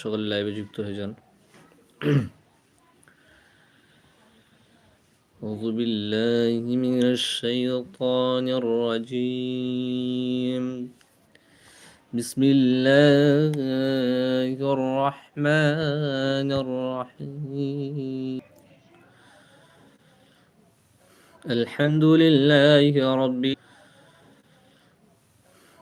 সকলে লাইভে যুক্ত হয়ে যান أعوذ بالله من الشيطان الرجيم بسم الله الرحمن الرحيم الحمد لله رب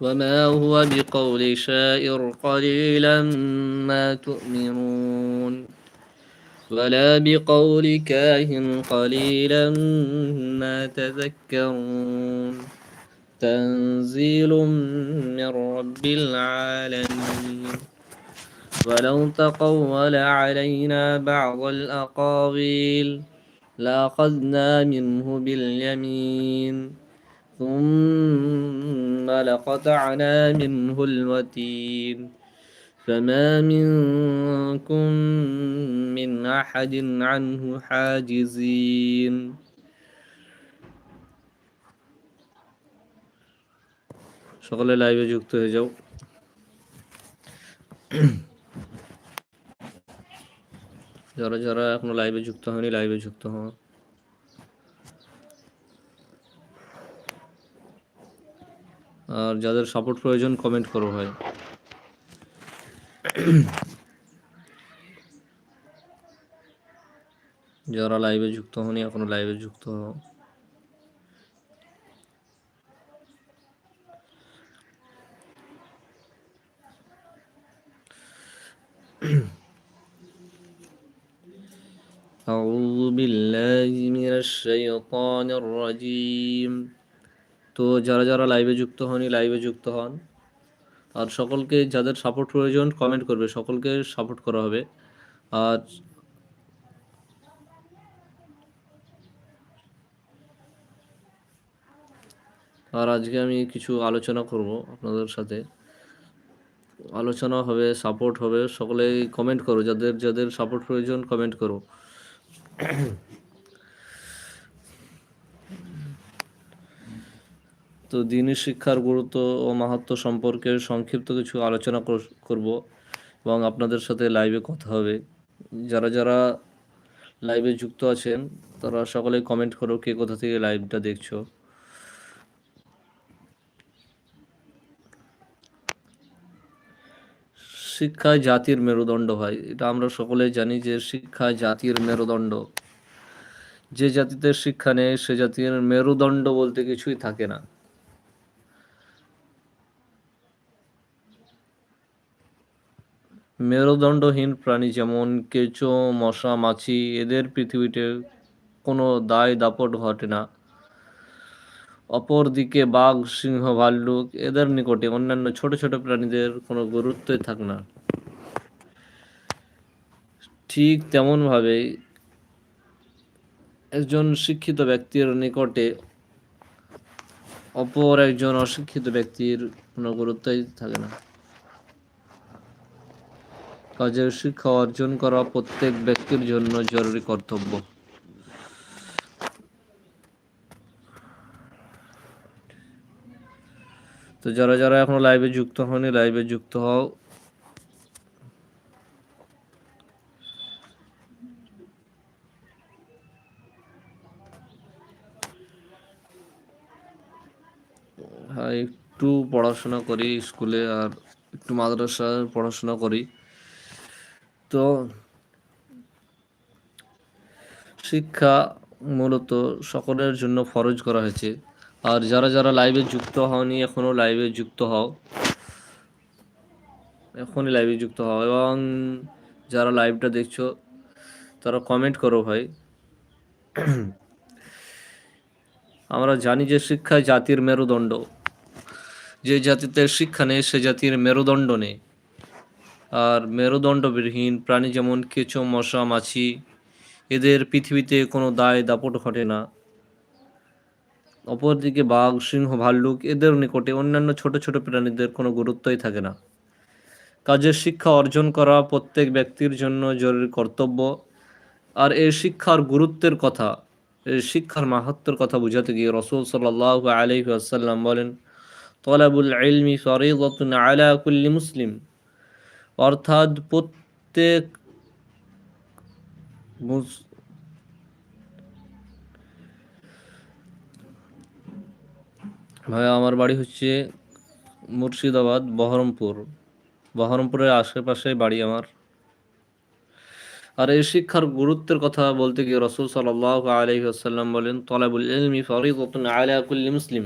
وما هو بقول شاعر قليلا ما تؤمنون ولا بقول كاهن قليلا ما تذكرون تنزيل من رب العالمين ولو تقول علينا بعض الأقاويل لأخذنا منه باليمين ثم لقطعنا منه الوتين فما منكم من أحد عنه حاجزين সকলে লাইভে যুক্ত হয়ে যাও যারা যারা এখনো লাইভে যুক্ত হয়নি লাইভে যুক্ত হওয়া আর যাদের সাপোর্ট প্রয়োজন কমেন্ট করো ভাই যারা লাইভে যুক্ত হনি এখনো লাইভে যুক্ত হও أعوذ بالله من الشيطان الرجيم তো যারা যারা লাইভে যুক্ত হননি লাইভে যুক্ত হন। আর সকলকে যাদের সাপোর্ট প্রয়োজন কমেন্ট করবে। সকলকে সাপোর্ট করা হবে। আর আর আজকে আমি কিছু আলোচনা করব আপনাদের সাথে। আলোচনা হবে সাপোর্ট হবে। সকলে কমেন্ট করো। যাদের যাদের সাপোর্ট প্রয়োজন কমেন্ট করো। তো দিনী শিক্ষার গুরুত্ব ও মাহাত্ম সম্পর্কে সংক্ষিপ্ত কিছু আলোচনা করব এবং আপনাদের সাথে লাইভে কথা হবে। যারা যারা লাইভে যুক্ত আছেন, তারা সকলে কমেন্ট করো কে কোথা থেকে লাইভটা দেখছ। শিক্ষায় জাতির মেরুদণ্ড হয় এটা আমরা সকলে জানি যে শিক্ষা জাতির মেরুদণ্ড। যে জাতিতে শিক্ষা নেই, সে জাতির মেরুদণ্ড বলতে কিছুই থাকে না। মেরুদণ্ডহীন প্রাণী যেমন কেঁচো, মশা, মাছি, এদের পৃথিবীতে কোনো দায় দাপট ঘটে না। অপরদিকে বাঘ, সিংহ, ভাল্লুক, এদের নিকটে অন্যান্য ছোট ছোট প্রাণীদের কোনো গুরুত্বই থাকে না। ঠিক তেমনভাবে একজন শিক্ষিত ব্যক্তির নিকটে অপর একজন অশিক্ষিত ব্যক্তির কোনো গুরুত্বই থাকে না। কাজের শিক্ষা অর্জন করা প্রত্যেক ব্যক্তির জন্য জরুরি কর্তব্য। তো যারা যারা এখনও লাইভে যুক্ত হয়নি লাইভে যুক্ত হও। হ্যাঁ একটু পড়াশোনা করি স্কুলে আর একটু মাদ্রাসায় পড়াশোনা করি। তো শিক্ষা মূলত সকলের জন্য ফরজ করা হয়েছে। আর যারা যারা লাইভে যুক্ত হওনি এখনও লাইভে যুক্ত হও। এখনই লাইভে যুক্ত হও এবং যারা লাইভটা দেখছ, তারা কমেন্ট করো ভাই। আমরা জানি যে শিক্ষা জাতির মেরুদণ্ড। যে জাতিতে শিক্ষা নেই, সে জাতির মেরুদণ্ড নেই। আর মেরুদণ্ডবিহীন প্রাণী যেমন কেঁচো, মশা, মাছি, এদের পৃথিবীতে কোনো দায়, দাপট ঘটে না। অপরদিকে বাঘ, সিংহ, ভাল্লুক, এদের নিকটে অন্যান্য ছোট ছোট প্রাণীদের কোনো গুরুত্বই থাকে না। কাজের শিক্ষা অর্জন করা প্রত্যেক ব্যক্তির জন্য জরুরি কর্তব্য। আর এই শিক্ষার গুরুত্বের কথা এই শিক্ষার মাহাত্মের কথা বুঝাতে গিয়ে রসুল সাল্লাহ আলহি আসাল্লাম বলেন, তলাবুল ইলমি ফরিদতুন আলা কুল্লি মুসলিম। অর্থাৎ প্রত্যেক ভাই, আমার বাড়ি হচ্ছে মুর্শিদাবাদ, বহরমপুর। বহরমপুরের আশেপাশে বাড়ি আমার। আর এই শিক্ষার গুরুত্বের কথা বলতে গিয়ে রসুল সাল্লাহ আলহি আসাল্লাম বলেন, তলাবুল ইলমি ফরিদতুন আলা কুল্লি মুসলিম।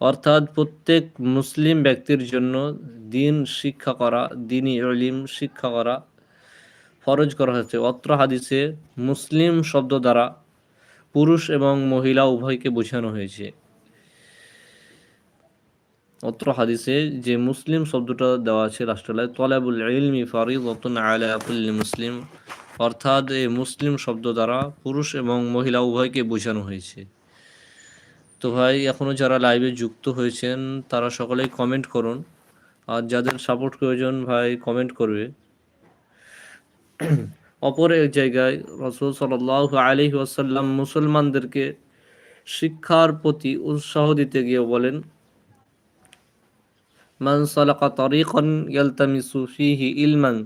অর্থাৎ প্রত্যেক মুসলিম ব্যক্তির জন্য দিন শিক্ষা করা দিনই ইলিম শিক্ষা করা ফরজ করা হয়েছে। অত্র হাদিসে মুসলিম শব্দ দ্বারা পুরুষ এবং মহিলা উভয়কে বোঝানো হয়েছে। অত্র হাদিসে যে মুসলিম শব্দটা দেওয়া আছে রাষ্ট্রালয়, তলাবুল ইলমি ফরিদতুন আলা কুল্লি মুসলিম অর্থাৎ এই মুসলিম শব্দ দ্বারা পুরুষ এবং মহিলা উভয়কে বোঝানো হয়েছে। তো ভাই এখনও যারা লাইভে যুক্ত হয়েছেন, তারা সকলেই কমেন্ট করুন। আর যাদের সাপোর্ট প্রয়োজন ভাই কমেন্ট করবে। অপর এক জায়গায় রসুল সাল্লাহ আলহি আসাল্লাম মুসলমানদেরকে শিক্ষার প্রতি উৎসাহ দিতে গিয়ে বলেন, মান সালাকা তরিকন ইয়ালতামিসু ফিহি ইলমান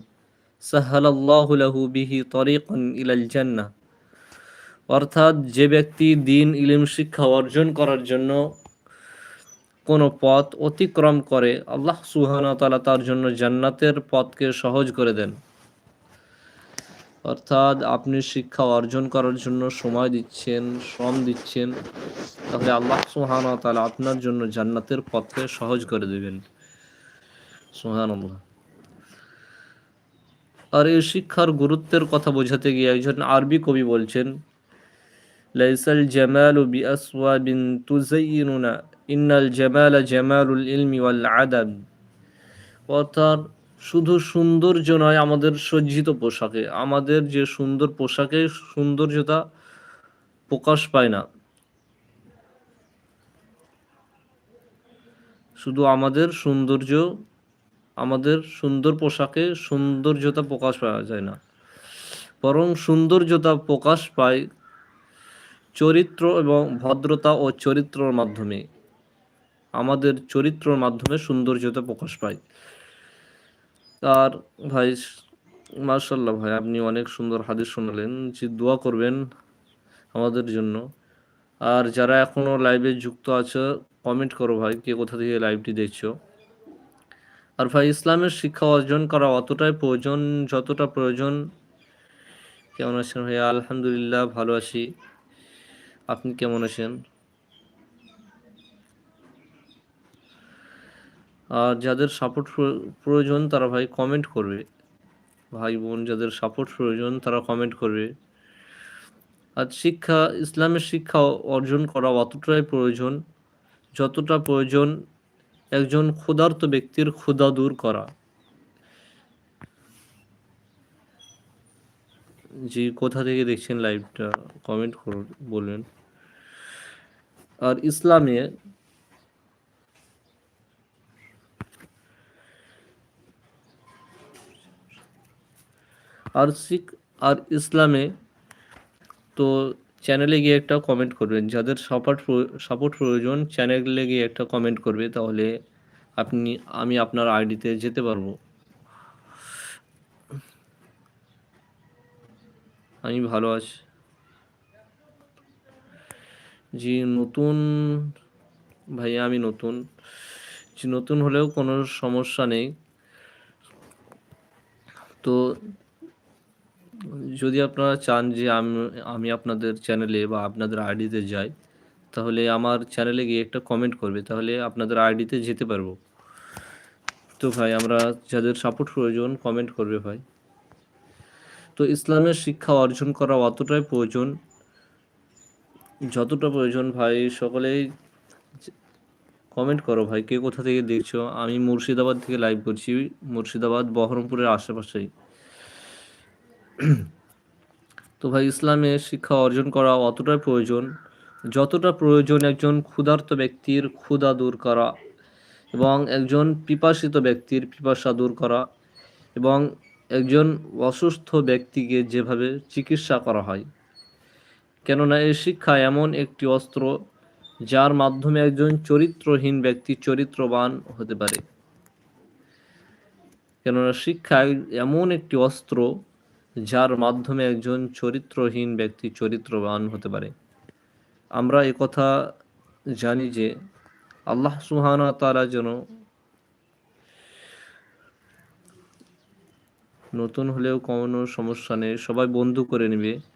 সাহালাল্লাহু লাহু বিহি তরিকন ইলাল জান্নাহ। অর্থাৎ যে ব্যক্তি দিন ইলিম শিক্ষা অর্জন করার জন্য কোনো পথ অতিক্রম করে, আল্লাহ সুহানা তালা তার জন্য জান্নাতের পথকে সহজ করে দেন। অর্থাৎ আপনি শিক্ষা অর্জন করার জন্য সময় দিচ্ছেন, শ্রম দিচ্ছেন, তাহলে আল্লাহ সুহানা তালা আপনার জন্য জান্নাতের পথকে সহজ করে দেবেন। সুহান আর এই শিক্ষার গুরুত্বের কথা বোঝাতে গিয়ে একজন আরবি কবি বলছেন জামালু বিআসওয়াবিন তুজাইয়িনুনা ইন্নাল জামালা জামালুল ইলমি ওয়াল আদাব অর্থাৎ শুধু সৌন্দর্য নয়, আমাদের সজ্জিত পোশাকে, আমাদের যে সুন্দর পোশাকে সৌন্দর্যতা প্রকাশ পায় না। শুধু আমাদের সৌন্দর্য, আমাদের সুন্দর পোশাকে সৌন্দর্যতা প্রকাশ পাওয়া যায় না। বরং সৌন্দর্যতা প্রকাশ পায় চরিত্র এবং ভদ্রতা ও চরিত্রর মাধ্যমে, আমাদের চরিত্রর মাধ্যমে সৌন্দর্যতা প্রকাশ পায়। আর ভাই মার্শাল্লাহ ভাই, আপনি অনেক সুন্দর হাদিস শোনালেন যে দোয়া করবেন আমাদের জন্য। আর যারা এখনও লাইভে যুক্ত আছে কমেন্ট করো ভাই, কে কোথা থেকে লাইভটি দেখছ। আর ভাই, ইসলামের শিক্ষা অর্জন করা অতটাই প্রয়োজন, যতটা প্রয়োজন। কেমন আছেন ভাইয়া? আলহামদুলিল্লাহ, ভালো আছি। আপনি কেমন আছেন? আর যাদের সাপোর্ট প্রয়োজন তারা ভাই কমেন্ট করবে। ভাই বোন যাদের সাপোর্ট প্রয়োজন তারা কমেন্ট করবে। আর শিক্ষা, ইসলামের শিক্ষা অর্জন করা অতটাই প্রয়োজন, যতটা প্রয়োজন একজন ক্ষুধার্ত ব্যক্তির ক্ষুধা দূর করা। জি, কোথা থেকে দেখছেন লাইভটা কমেন্ট করুন, বলবেন। আর ইসলামে আর শিখ আর ইসলামে তো চ্যানেলে গিয়ে একটা কমেন্ট করবেন। যাদের সাপোর্ট সাপোর্ট প্রয়োজন চ্যানেলে গিয়ে একটা কমেন্ট করবে, তাহলে আপনি, আমি আপনার আইডিতে যেতে পারব। আমি ভালো আছি। জি নতুন, ভাইয়া আমি নতুন জি নতুন হলেও কোনো সমস্যা নেই। তো যদি আপনারা চান যে আমি আমি আপনাদের চ্যানেলে বা আপনাদের আইডিতে যাই, তাহলে আমার চ্যানেলে গিয়ে একটা কমেন্ট করবে, তাহলে আপনাদের আইডিতে যেতে পারব। তো ভাই, আমরা যাদের সাপোর্ট প্রয়োজন কমেন্ট করবে ভাই। তো ইসলামের শিক্ষা অর্জন করা অতটাই প্রয়োজন যতটা প্রয়োজন ভাই, সকলেই কমেন্ট করো ভাই, কে কোথা থেকে দেখছ? আমি মুর্শিদাবাদ থেকে লাইভ করছি, মুর্শিদাবাদ, বহরমপুরের আশেপাশেই। তো ভাই ইসলামের শিক্ষা অর্জন করা অতটাই প্রয়োজন, যতটা প্রয়োজন একজন ক্ষুধার্ত ব্যক্তির ক্ষুধা দূর করা এবং একজন পিপাসিত ব্যক্তির পিপাসা দূর করা এবং একজন অসুস্থ ব্যক্তিকে যেভাবে চিকিৎসা করা হয়। কেননা এই শিক্ষা এমন একটি অস্ত্র যার মাধ্যমে একজন চরিত্রহীন ব্যক্তি চরিত্রবান হতে পারে। কেননা শিক্ষা এমন একটি অস্ত্র যার মাধ্যমে একজন চরিত্রহীন ব্যক্তি চরিত্রবান হতে পারে। আমরা কথা জানি যে আল্লাহ সুহানা তারা যেন নতুন হলেও কোনো সমস্যা নেই, সবাই বন্ধু করে নেবে।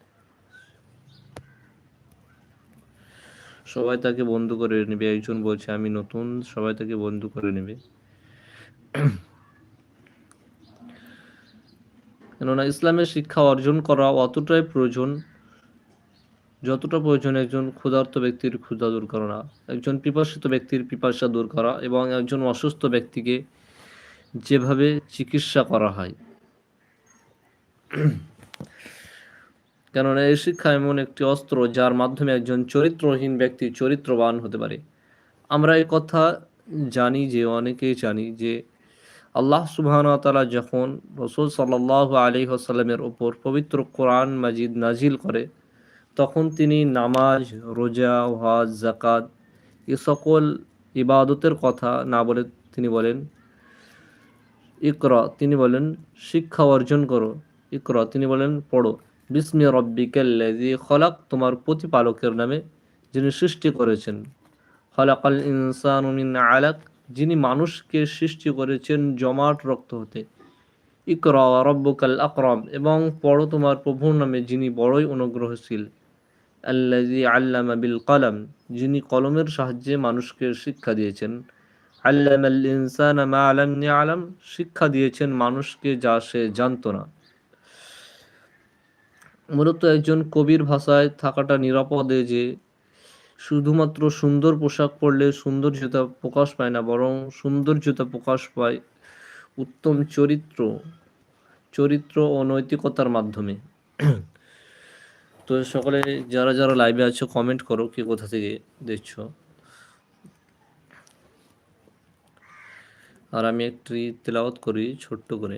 সবাই তাকে বন্ধু করে নেবে। একজন বলছে, আমি নতুন। সবাই তাকে বন্ধু করে নেবে। কেননা ইসলামের শিক্ষা অর্জন করা অতটাই প্রয়োজন, যতটা প্রয়োজন একজন ক্ষুধার্ত ব্যক্তির ক্ষুধা দূর করা একজন পিপাসিত ব্যক্তির পিপাসা দূর করা এবং একজন অসুস্থ ব্যক্তিকে যেভাবে চিকিৎসা করা হয়। কেননা এই শিক্ষা এমন একটি অস্ত্র যার মাধ্যমে একজন চরিত্রহীন ব্যক্তি চরিত্রবান হতে পারে। আমরা এই কথা জানি যে, অনেকেই জানি যে, আল্লাহ সুবাহতালা যখন রসুল সাল্লাহ আলী আসাল্লামের ওপর পবিত্র কোরআন মাজিদ নাজিল করে, তখন তিনি নামাজ, রোজা, ওয়াজ জাকাত এ সকল ইবাদতের কথা না বলে তিনি বলেন, ইকরা তিনি বলেন, শিক্ষা অর্জন করো। ইকরা তিনি বলেন, পড়ো। বিস্মি রব্বিকাল্লাজি খলাক, তোমার প্রতিপালকের নামে যিনি সৃষ্টি করেছেন। খলাকাল ইনসান মিন আলাক, যিনি মানুষকে সৃষ্টি করেছেন জমাট রক্ত হতে। ইকরা রব্বকাল আকরম, এবং পড়ো তোমার প্রভুর নামে যিনি বড়ই অনুগ্রহশীল। আল্লাজি আল্লামা বিল কলম, যিনি কলমের সাহায্যে মানুষকে শিক্ষা দিয়েছেন। আল্লাম ইনসান মা আলাম আলাম শিক্ষা দিয়েছেন মানুষকে যা সে জানত না। মূলত একজন কবির ভাষায় থাকাটা নিরাপদে যে শুধুমাত্র সুন্দর পোশাক পরলে সৌন্দর্যতা প্রকাশ পায় না, বরং সৌন্দর্যতা প্রকাশ পায় উত্তম চরিত্র চরিত্র ও নৈতিকতার মাধ্যমে। তো সকলে যারা যারা লাইভে আছো কমেন্ট করো কে কোথা থেকে দেখছ। আর আমি একটি তেলাওয়াত করি ছোট্ট করে।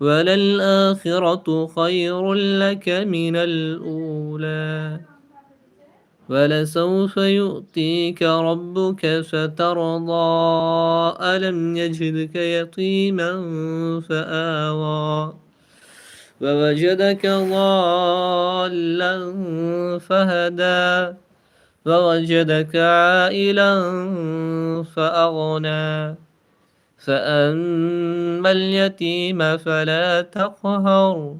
وللآخرة خير لك من الأولى. ولسوف يؤتيك ربك فترضى. ألم يجدك يتيما فآوى. ووجدك ضالا فهدى. ووجدك عائلا فأغنى. فأما اليتيم فلا تقهر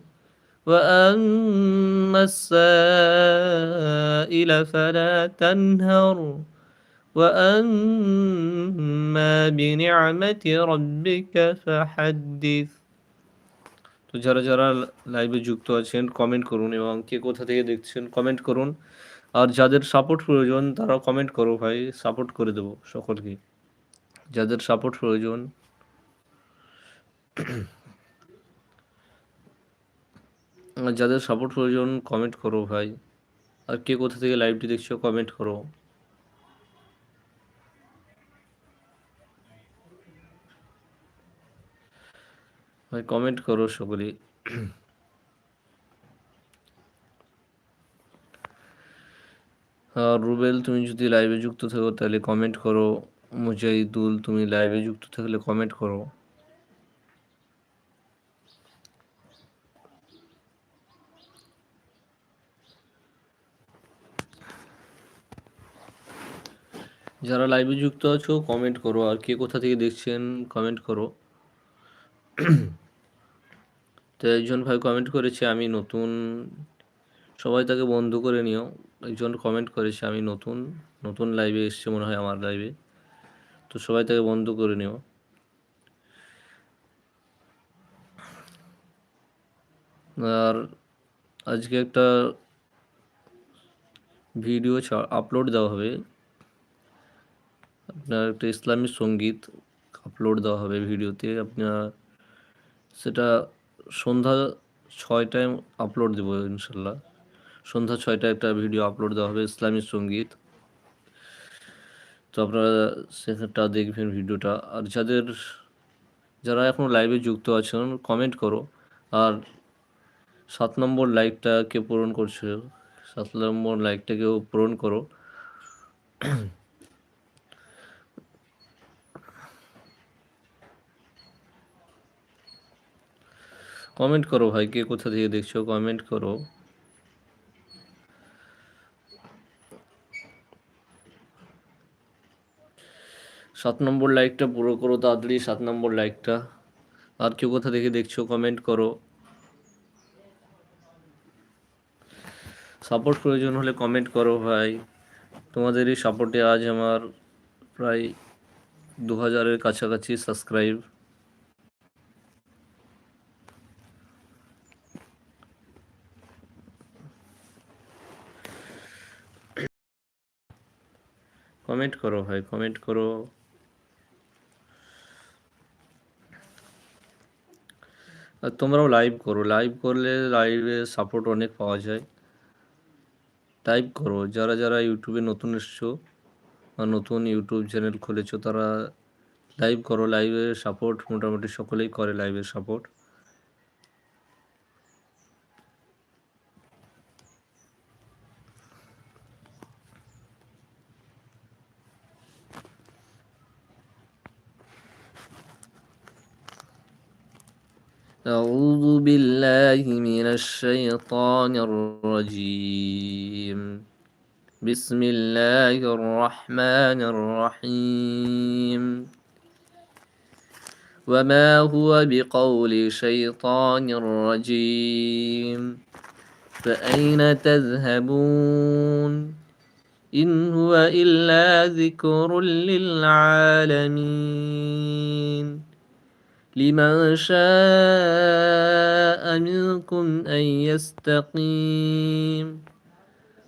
وأما السائل فلا تنهر وأما بنعمة ربك فحدث তো যারা যারা লাইভে যুক্ত আছেন কমেন্ট করুন এবং কে কোথা থেকে দেখছেন কমেন্ট করুন আর যাদের সাপোর্ট প্রয়োজন তারা কমেন্ট করো ভাই সাপোর্ট করে দেবো সকলকে যাদের সাপোর্ট প্রয়োজন। যাদের সাপোর্ট প্রয়োজন কমেন্ট করো ভাই। আর কে কোথা থেকে লাইভটি দেখছ কমেন্ট করো। ভাই কমেন্ট করো সকলে। রুবেল, তুমি যদি লাইভে যুক্ত থাকো, তাহলে কমেন্ট করো। মুজাহিদুল তুমি লাইভে যুক্ত থাকলে কমেন্ট করো। যারা লাইভে যুক্ত আছো কমেন্ট করো, আর কে কোথা থেকে দেখছেন কমেন্ট করো। তো একজন ভাই কমেন্ট করেছে, আমি নতুন। সবাই তাকে বন্ধ করে নিও। একজন কমেন্ট করেছে, আমি নতুন। নতুন লাইভে এসছে মনে হয় আমার লাইভে তো সবাই তাকে বন্ধ করে নিও। আর আজকে একটা ভিডিও আপলোড দেওয়া হবে। আপনার একটা ইসলামী সংগীত আপলোড দেওয়া হবে ভিডিওতে। আপনার সেটা সন্ধ্যা ছয়টায় আপলোড দেবো ইনশাল্লাহ। সন্ধ্যা ছয়টায় একটা ভিডিও আপলোড দেওয়া হবে ইসলামী সংগীত। তো আপনারা সেটা দেখবেন ভিডিওটা। আর যাদের, যারা এখনও লাইভে যুক্ত আছেন কমেন্ট করো। আর সাত নম্বর লাইকটাকে পূরণ করছে। সাত নম্বর লাইকটাকেও পূরণ করো। কমেন্ট করো ভাই, কে কোথা থেকে দেখছ? কমেন্ট করো। সাত নম্বর লাইকটা পুরো করো তাড়াতাড়ি, সাত নম্বর লাইকটা। আর কেউ কোথা থেকে দেখছ কমেন্ট করো। সাপোর্ট প্রয়োজন হলে কমেন্ট করো ভাই। তোমাদেরই সাপোর্টে আজ আমার প্রায় দু হাজারের কাছাকাছি সাবস্ক্রাইব কমেন্ট করো ভাই কমেন্ট করো। আর তোমরাও লাইভ করো। লাইভ করলে লাইভে সাপোর্ট অনেক পাওয়া যায়। টাইপ করো। যারা যারা ইউটিউবে নতুন এসছো বা নতুন ইউটিউব চ্যানেল খুলেছো, তারা লাইভ করো। লাইভে সাপোর্ট মোটামুটি সকলেই করে লাইভের সাপোর্ট أعوذ بالله من الشيطان الرجيم. بسم الله الرحمن الرحيم. وما هو بقول شيطان رجيم فأين تذهبون؟ إن هو إلا ذكر للعالمين. لمن شاء منكم أن يستقيم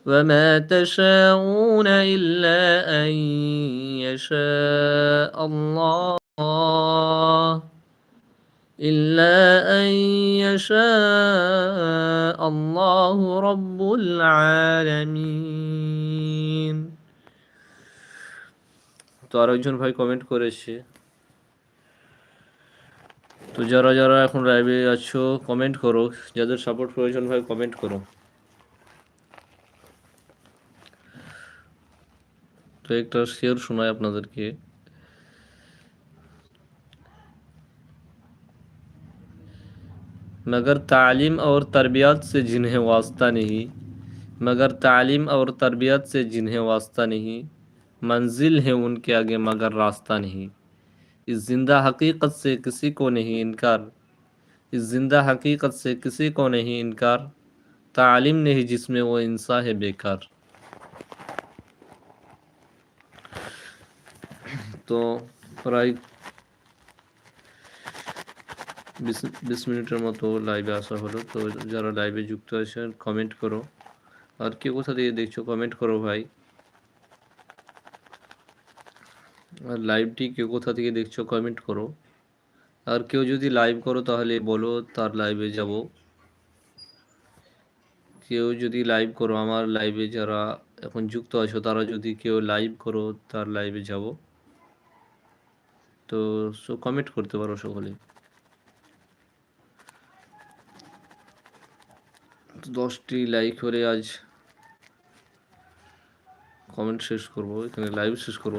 وما تشاءون إلا أن يشاء الله إلا أن يشاء الله رب العالمين তো আরেকজন ভাই কমেন্ট করেছে তো যারা যারা এখন লাইভে আছো কমেন্ট করো যাদের সাপোর্ট প্রয়োজন হয় কমেন্ট করো তো একটা শেয়ার শোনায় আপনাদেরকে मगर तालीम और तरबियत से जिन्हें वास्ता नहीं मगर तालीम और तरबियत से जिन्हें वास्ता नहीं मंजिल है उनके आगे मगर रास्ता नहीं इस जिंदा हकीकत से किसी को नहीं इनकार इस जिंदा हकीकत से किसी को नहीं इनकार तालीम नहीं जिसमें वो इंसा है बेकार তো প্রায় বিশ বিশ মিনিটের মতো লাইভে আসা হলো তো যারা লাইভে যুক্ত আছেন কমেন্ট করো আর কে কোথা থেকে দেখছো কমেন্ট করো ভাই লাইভটি কেউ কোথা থেকে দেখছ কমেন্ট করো। আর কেউ যদি লাইভ করো তাহলে বলো তার লাইভে যাব। কেউ যদি লাইভ করো, আমার লাইভে যারা এখন যুক্ত আছো, তারা যদি কেউ লাইভ করো, তার লাইভে যাব। তো সো কমেন্ট করতে পারো সকলে। দশটি লাইক করে আজ কমেন্ট শেষ করব, এখানে লাইভ শেষ করব।